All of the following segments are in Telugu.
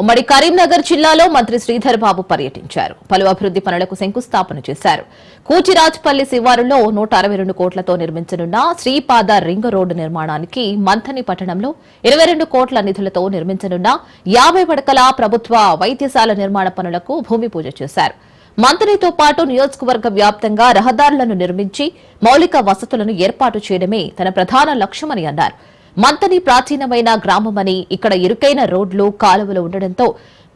ఉమ్మడి కరీంనగర్ జిల్లాలో మంత్రి శ్రీధర్ బాబు పర్యటించారు. పలు అభివృద్ది పనులకు శంకుస్థాపన చేశారు. కూచిరాజ్పల్లి శివారులో నూట అరవై రెండు కోట్లతో నిర్మించనున్న శ్రీపాద రింగ్ రోడ్డు నిర్మాణానికి మంథని పట్టణంలో ఇరవై రెండు కోట్ల నిధులతో నిర్మించనున్న యాభై పడకల ప్రభుత్వ వైద్యశాల నిర్మాణ పనులకు భూమి పూజ చేశారు. మంత్రితో పాటు నియోజకవర్గ వ్యాప్తంగా రహదారులను నిర్మించి మౌలిక వసతులను ఏర్పాటు చేయడమే తన ప్రధాన లక్ష్యమని అన్నారు. మంతని ప్రాచీనమైన గ్రామమని ఇక్కడ ఇరుకైన రోడ్లు కాలువలు ఉండడంతో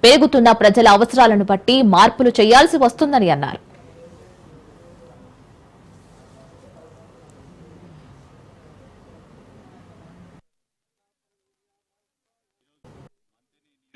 పెరుగుతున్న ప్రజల అవసరాలను బట్టి మార్పులు చేయాల్సి వస్తుందని అన్నారు.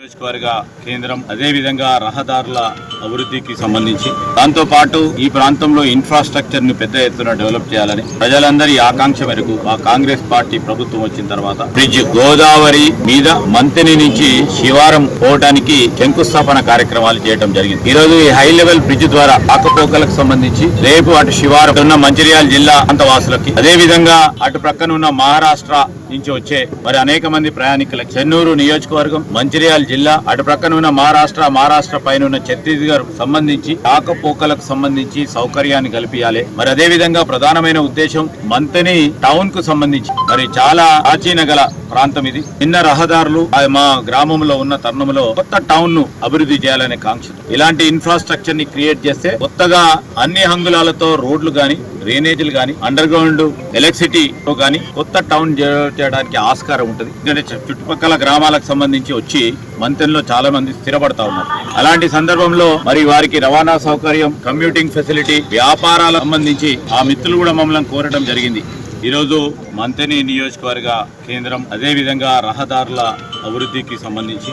నియోజకవర్గ కేంద్రం అదేవిధంగా రహదారుల అభివృద్ధికి సంబంధించి. దాంతోపాటు ఈ ప్రాంతంలో ఇన్ఫ్రాస్ట్రక్చర్ని పెద్ద ఎత్తున డెవలప్ చేయాలని ప్రజలందరి ఆకాంక్ష మేరకు మా కాంగ్రెస్ పార్టీ ప్రభుత్వం వచ్చిన తర్వాత బ్రిడ్జ్ గోదావరి మీద మంతిని నుంచి శివారం పోవడానికి శంకుస్థాపన కార్యక్రమాలు చేయడం జరిగింది. ఈ రోజు ఈ హై లెవెల్ బ్రిడ్జ్ ద్వారా ఆకపోకలకు సంబంధించి రేపు అటు శివారం ఉన్న మంచిర్యాల జిల్లా అంతవాసులకి అదేవిధంగా అదే విధంగా అటు ప్రక్కన ఉన్న మహారాష్ట్ర నుంచి వచ్చే మరి అనేక మంది ప్రయాణికులకు. చెన్నూరు నియోజకవర్గం మంచిర్యాల జిల్లా అటు ప్రక్కన ఉన్న మహారాష్ట్ర మహారాష్ట్ర పైన ఉన్న ఛత్తీస్గఢ్ సంబంధించి ఆకపోకలకు సంబంధించి సౌకర్యాన్ని కల్పించాలి. మరి అదే విధంగా ప్రధానమైన ఉద్దేశం మంతని టౌన్కు సంబంధించి. మరి చాలా ప్రాచీన గల ప్రాంతం ఇది. చిన్న రహదారులు మా గ్రామంలో ఉన్న తరుణంలో కొత్త టౌన్ను అభివృద్ధి చేయాలనే కాంక్ష ఇలాంటి ఇన్ఫ్రాస్ట్రక్చర్ని క్రియేట్ చేస్తే కొత్తగా అన్ని హంగులాలతో రోడ్లు గాని డ్రైనేజీలు గాని అండర్ గ్రౌండ్ ఎలక్ట్రిసిటీ గాని కొత్త టౌన్ చేయడానికి ఆస్కారం ఉంటుంది. ఎందుకంటే చుట్టుపక్కల గ్రామాలకు సంబంధించి వచ్చి మంతెన్లో చాలా మంది స్థిరపడతా ఉన్నారు. అలాంటి సందర్భంలో మరి వారికి రవాణా సౌకర్యం కమ్యూటింగ్ ఫెసిలిటీ వ్యాపారాలకు సంబంధించి ఆ మిత్రులు కూడా మమ్మల్ని కోరడం జరిగింది. ఈరోజు మంతెని నియోజకవర్గ కేంద్రం అదేవిధంగా రహదారుల అభివృద్ధికి సంబంధించి